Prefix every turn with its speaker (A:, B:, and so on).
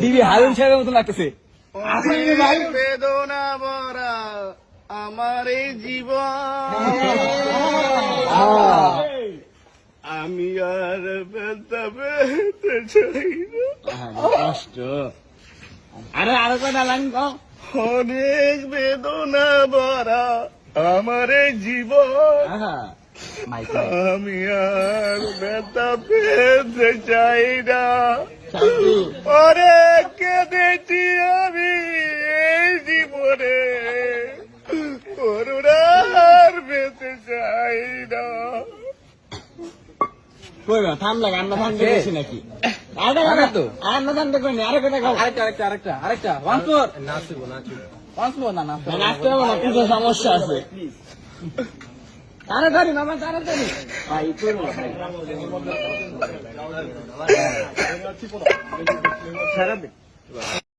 A: দিবি হারুন সাহেবের মতো লাগতেছে।
B: বেদনা ভরা আমার এই জীবন আমি আর
A: কষ্ট। আরে আরও কটা লাইন
B: অনেক বেদনা ভরা আমার এই জীবন আমি আর ব্যথা পেতে চাই না।
A: শান্তি
B: অনেক কেঁদেছি আমি এই জীবনে করুণার চাই না
A: কই না থাম লাগে থামতে গেছি নাকি আরে না তো। আর থামতে কই আরে কটা খাও।
C: আরেকটা আরেকটা আরেকটা আরেকটা। ওয়ান্স মোর নাচবো নাচবো ওয়ান্স মোর না নাচবো
A: নাচতে হবে না কিছু সমস্যা আছে। তাড়াতাড়ি মামা তাড়াতাড়ি। ভাই করব ভাই।